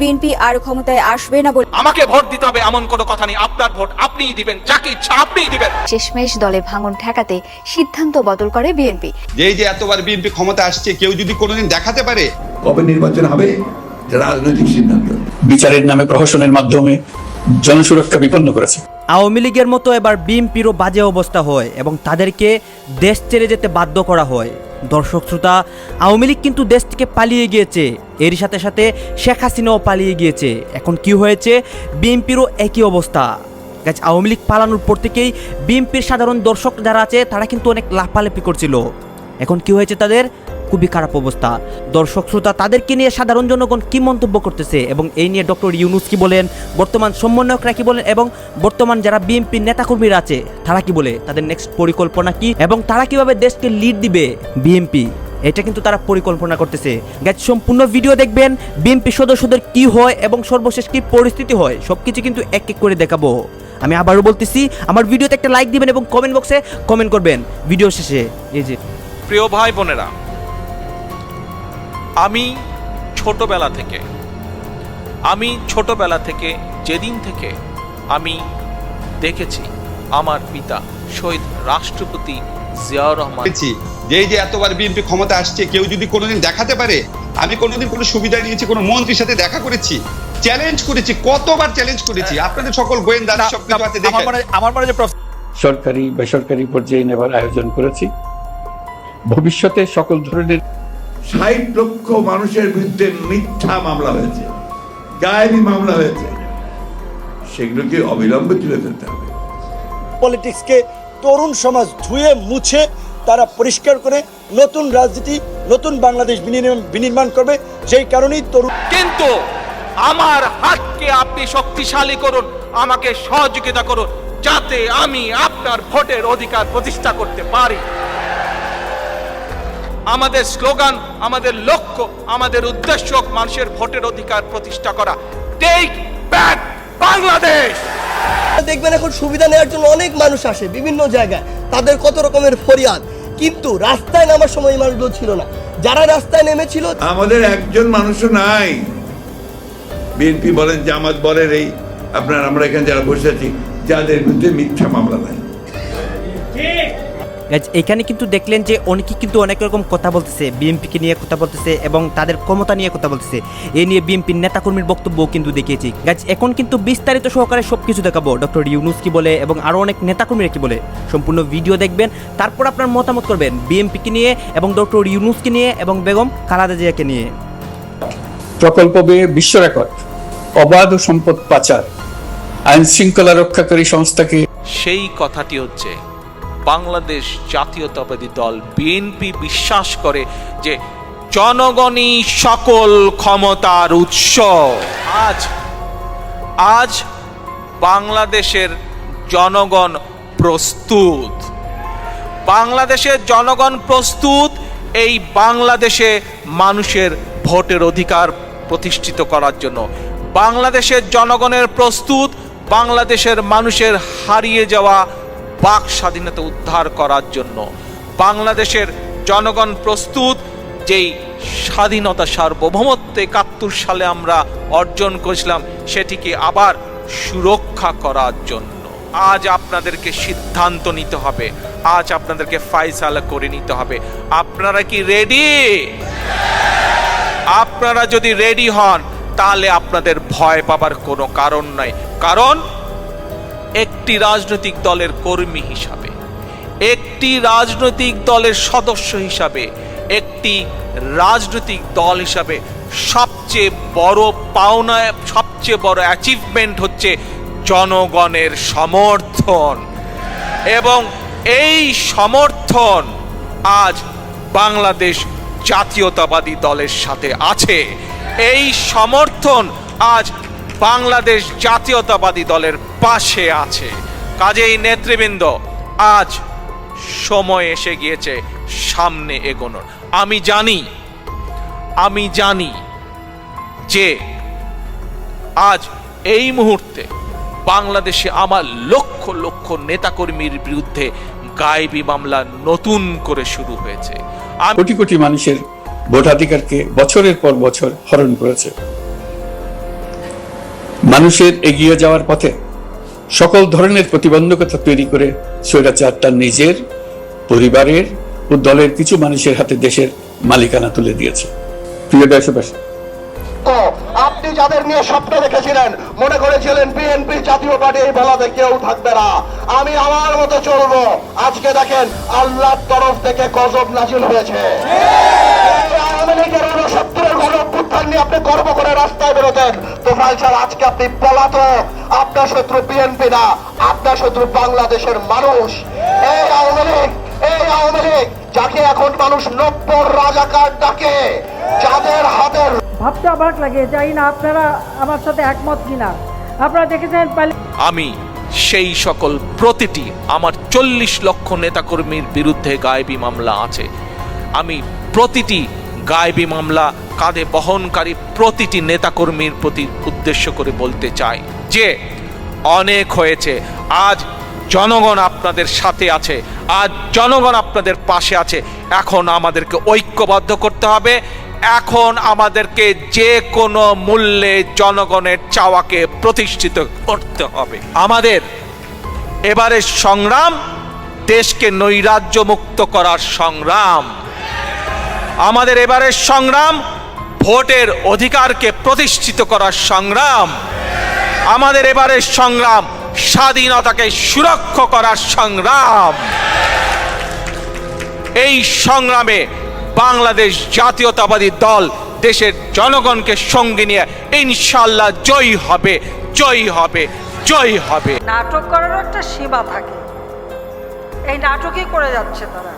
BNP আর ক্ষমতায় আসবে না বলে আমাকে ভোট দিতে হবে এমন কোনো কথা নেই। আপনার ভোট আপনিই দিবেন। যাকে ইচ্ছা আপনিই দিবেন। শেষমেশ দলে ভাঙন ঠেকাতে সিদ্ধান্ত বদল করে বিএনপি। যে এই যে এতবার বিএনপি ক্ষমতা আসছে কেউ যদি কোনোদিন দেখাতে পারে কবে নির্বাচন হবে? রাজনৈতিক সিদ্ধান্ত। বিচারের নামে প্রহসনের মাধ্যমে জনসুরক্ষা বিপন্ন করেছে। আওয়ামী লীগের মতো এবার বিএনপিরও বাজে অবস্থা হয় এবং তাদেরকে দেশ ছেড়ে যেতে বাধ্য করা হয়। দর্শক শ্রোতা, আওয়ামী লীগ কিন্তু দেশ থেকে পালিয়ে গিয়েছে। এর সাথে সাথে শেখ হাসিনাও পালিয়ে গিয়েছে। এখন কি হয়েছে? বিএনপিরও একই অবস্থা। গাছ, আওয়ামী লীগ পালানোর পর থেকেই বিএনপির সাধারণ দর্শক যারা আছে, তারা কিন্তু অনেক লাফালাফি করছিল। এখন কি হয়েছে তাদের? খুবই খারাপ অবস্থা। দর্শক, শ্রোতা, তাদেরকে নিয়ে সাধারণ জনগণ কি মন্তব্য করতেছে এবং এই নিয়ে ডক্টর ইউনুস কি বলেন, বর্তমান সমন্বয়করা কি বলেন এবং বর্তমান যারা বিএনপি নেতাকর্মীরা আছে, তারা কি বলে? তাদের নেক্সট পরিকল্পনা কি এবং তারা কীভাবে দেশকে লিড দিবে বিএনপি এটা কিন্তু তারা পরিকল্পনা করতেছে। গ্যাস সম্পূর্ণ ভিডিও দেখবেন বিএনপি সদস্যদের কি হয় এবং সর্বশেষ কি পরিস্থিতি হয়, সবকিছু কিন্তু এক এক করে দেখাবো। আমি আবারও বলতেছি, আমার ভিডিওতে একটা লাইক দিবেন এবং কমেন্ট বক্সে কমেন্ট করবেন। ভিডিও শেষে, এই যে। প্রিয় ভাই বোনেরা আমি ছোটবেলা থেকে আমি ছোটবেলা থেকে যেদিন থেকে আমি দেখেছি আমার পিতা শহীদ রাষ্ট্রপতি জিয়াউর রহমান। দেখেছি যে যে এতবার বিএনপি ক্ষমতা আসছে কেউ যদি কোনোদিন দেখাতে পারে আমি কোনোদিন কোনো সুবিধা নিয়েছি কোনো মন্ত্রীর সাথে দেখা করেছি চ্যালেঞ্জ করেছি কতবার চ্যালেঞ্জ করেছি? আপনাদের সকল গোয়েন্দা সব কিছু আছে দেখেন। আমার মনে যে সরকারি বেসরকারি পর্যায়ে নেবার আয়োজন করেছি। ভবিষ্যতে সকল ধরনের ষাট লক্ষ মানুষের বিরুদ্ধে মিথ্যা মামলা হয়েছে গায়েবী মামলা হয়েছে। সেগুলোকে অবিলম্বে তুলে ধরতে হবে। পলিটিক্সকে তরুণ সমাজ ধুয়ে মুছে তারা পরিষ্কার করে নতুন রাজনীতি নতুন বাংলাদেশ বিনির্মাণ বিনির্মাণ করবে। যেই কারণেই তরুণ কিন্তু আমার হাতকে আপনি শক্তিশালী করুন আমাকে সহযোগিতা করুন যাতে আমি আপনার ভোটের অধিকার প্রতিষ্ঠা করতে পারি। আমাদের স্লোগান আমাদের লক্ষ্য আমাদের উদ্দেশ্য মানুষের ভোটের অধিকার প্রতিষ্ঠা করা। টেক ব্যাক বাংলাদেশ দেখবেন এখন সুবিধা নেওয়ার জন্য অনেক মানুষ আসে বিভিন্ন জায়গায়। তাদের কত রকমের ফরিয়াদ। কিন্তু রাস্তায় নামার সময় এই মানুষগুলো ছিল না। যারা রাস্তায় নেমেছিল আমাদের একজন মানুষও নাই। বিএনপি বলেন জামাত বলেন এই আপনার আমরা এখানে যারা বসে আছি যাদের বিরুদ্ধে মিথ্যা মামলা নাই। এখানে কিন্তু দেখলেন যে অনেকে কিন্তু অনেক রকম কথা বলতেছে বিএনপিকে নিয়ে কথা বলতেছে এবং তাদের ক্ষমতা নিয়ে কথা বলতেছে। এ নিয়ে বিএনপির নেতাকর্মীর বক্তব্য কিন্তু দেখিয়েছি। গাছ এখন কিন্তু বিস্তারিত সহকারে সব কিছু দেখাবো। ডক্টর ইউনুস কি বলে এবং আরও অনেক নেতাকর্মীরা কি বলে। সম্পূর্ণ ভিডিও দেখবেন তারপর আপনার মতামত করবেন বিএনপিকে নিয়ে এবং ডক্টর ইউনুসকে নিয়ে এবং বেগম খালাদা জিয়াকে নিয়ে। প্রকল্প বিশ্ব রেকর্ড অবাধ সম্পদ পাচার আইন শৃঙ্খলা রক্ষাকারী সংস্থাকে সেই কথাটি হচ্ছে বাংলাদেশ জাতীয়তাবাদী দল বিএনপি বিশ্বাস করে যে জনগণই সকল ক্ষমতার উৎস। আজ আজ বাংলাদেশের জনগণ প্রস্তুত। বাংলাদেশের জনগণ প্রস্তুত এই বাংলাদেশে মানুষের ভোটের অধিকার প্রতিষ্ঠিত করার জন্য। বাংলাদেশের জনগণের প্রস্তুত, বাংলাদেশের মানুষের হারিয়ে যাওয়া বাক স্বাধীনতা উদ্ধার করার জন্য। বাংলাদেশের জনগণ প্রস্তুত, যেই স্বাধীনতা সার্বভৌমত্ব একাত্তর সালে আমরা অর্জন করেছিলাম, সেটিকে আবার সুরক্ষা করার জন্য। আজ আপনাদেরকে সিদ্ধান্ত নিতে হবে। আজ আপনাদেরকে ফাইসালা করে নিতে হবে। আপনারা কি রেডি? আপনারা যদি রেডি হন, তাহলে আপনাদের ভয় পাবার কোনো কারণ নাই। কারণ একটি রাজনৈতিক দলের কর্মী হিসাবে, একটি রাজনৈতিক দলের সদস্য হিসাবে, একটি রাজনৈতিক দল হিসাবে সবচেয়ে বড় পাওনা, সবচেয়ে বড় অ্যাচিভমেন্ট হচ্ছে জনগণের সমর্থন। এবং এই সমর্থন আজ বাংলাদেশ জাতীয়তাবাদী দলের সাথে আছে। এই সমর্থন আজ বাংলাদেশ জাতীয়তাবাদী দলের পাশে আছে। কাজেই নেতৃবৃন্দ, আজ সময় এসে গিয়েছে সামনে এগোনোর। আমি জানি আমি জানি যে আজ এই মুহূর্তে বাংলাদেশে আমার লক্ষ লক্ষ নেতাকর্মীর বিরুদ্ধে গায়েবী মামলা নতুন করে শুরু হয়েছে। কোটি কোটি মানুষের ভোটাধিকারকে বছরের পর বছর হরণ করেছে। মানুষের এগিয়ে যাওয়ার পথে সকল ধরনের প্রতিবন্ধকতা তৈরি করে স্বৈরাচার তার নিজের পরিবারের ও দলের কিছু মানুষের হাতে দেশের মালিকানা তুলে দিয়েছে। প্রিয় দেশবাসী। আপনি যাদের নিয়ে স্বপ্ন দেখেছিলেন মনে করেছিলেন বিএনপি জাতীয় পার্টি এই বেলাতে কেউ থাকবে না। আমি আমার মতো চলবো। আজকে দেখেন আল্লাহর তরফ থেকে গজব নাজিল হয়েছে। আওয়ামী লীগের ঊনসত্তরের নিয়ে আপনি গর্ব করে রাস্তায় বেরোতেন। তো ভাই স্যার আজকে আপনি পলাতক। আপনার শত্রু বিএনপি না আপনার শত্রু বাংলাদেশের মানুষ। এই আওয়ামী লীগ এই আওয়ামী লীগ যাকে এখন মানুষ নব্বর রাজাকার ডাকে যাদের হাতের ভাবতে অবাক লাগে জানি না আপনারা আমার সাথে একমত কিনা। আপনারা দেখেছেন আমি সেই সকল প্রতিটি আমার চল্লিশ লক্ষ নেতাকর্মীর বিরুদ্ধে গায়েবী মামলা আছে। আমি প্রতিটি গায়েবী মামলা কাঁধে বহনকারী প্রতিটি নেতাকর্মীর প্রতি উদ্দেশ্য করে বলতে চাই যে, অনেক হয়েছে। আজ জনগণ আপনাদের সাথে আছে। আজ জনগণ আপনাদের পাশে আছে। এখন আমাদেরকে ঐক্যবদ্ধ করতে হবে। এখন আমাদেরকে যে কোনো মূল্যে জনগণের চাওয়াকে প্রতিষ্ঠিত করতে হবে। আমাদের এবারের সংগ্রাম, দেশকে নৈরাজ্য মুক্ত করার সংগ্রাম। আমাদের এবারের সংগ্রাম ভোটের অধিকারকে প্রতিষ্ঠিত করার সংগ্রাম। আমাদের এবারের সংগ্রাম, স্বাধীনতাকে সুরক্ষা করার সংগ্রাম। এই সংগ্রামে বাংলাদেশ জাতীয়তাবাদী দল দেশের জনগণকে সঙ্গে নিয়ে ইনশাল্লাহ জয়ী হবে জয়ী হবে জয়ী হবে। নাটক করারও একটা সীমা থাকে। এই নাটকই করে যাচ্ছে তারা।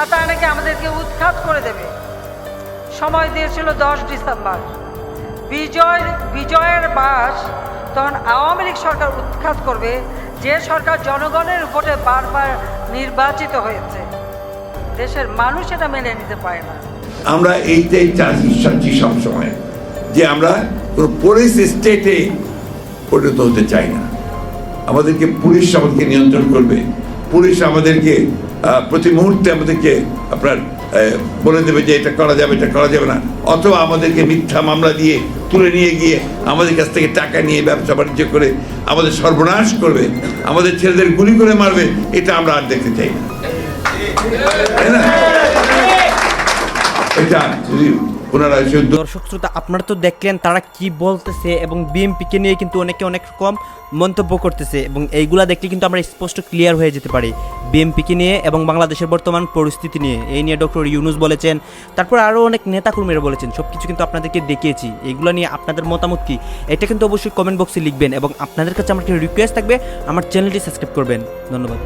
আর তারা নাকি আমাদেরকে উৎখাত করে দেবে। সময় দিয়েছিল দশ ডিসেম্বর। বিজয় বিজয়ের মাস তখন আওয়ামী লীগ সরকার উৎখাত করবে, যে সরকার জনগণের ভোটে বারবার নির্বাচিত হয়েছে। দেশের মানুষ এটা মেনে নিতে পারে না। আমরা এইটাই চাচ্ছি সবসময়, যে আমরা কোনো পুলিশ স্টেটে পরিণত হতে চাই না। আমাদেরকে পুলিশ আমাদেরকে নিয়ন্ত্রণ করবে। পুলিশ আমাদেরকে প্রতি মুহূর্তে আমাদেরকে আপনার বলে দেবে যে এটা করা যাবে, এটা করা যাবে না। অথবা আমাদেরকে মিথ্যা মামলা দিয়ে তুলে নিয়ে গিয়ে আমাদের কাছ থেকে টাকা নিয়ে ব্যবসা বাণিজ্য করে আমাদের সর্বনাশ করবে, আমাদের ছেলেদের গুলি করে মারবে, এটা আমরা আর দেখতে চাই না। তাই না? দর্শক শ্রোতা, আপনারা তো দেখলেন তারা কি বলতেছে এবং বিএমপিকে নিয়ে কিন্তু অনেকে অনেক রকম মন্তব্য করতেছে এবং এইগুলা দেখলে কিন্তু আমরা স্পষ্ট ক্লিয়ার হয়ে যেতে পারি বিএমপিকে নিয়ে এবং বাংলাদেশের বর্তমান পরিস্থিতি নিয়ে। এই নিয়ে ডক্টর ইউনুস বলেছেন, তারপর আরও অনেক নেতাকর্মীরা বলেছেন সব কিছু কিন্তু আপনাদেরকে দেখিয়েছি। এগুলো নিয়ে আপনাদের মতামত কি? এটা কিন্তু অবশ্যই কমেন্ট বক্সে লিখবেন এবং আপনাদের কাছে আমার একটা রিকোয়েস্ট থাকবে, আমার চ্যানেলটি সাবস্ক্রাইব করবেন। ধন্যবাদ।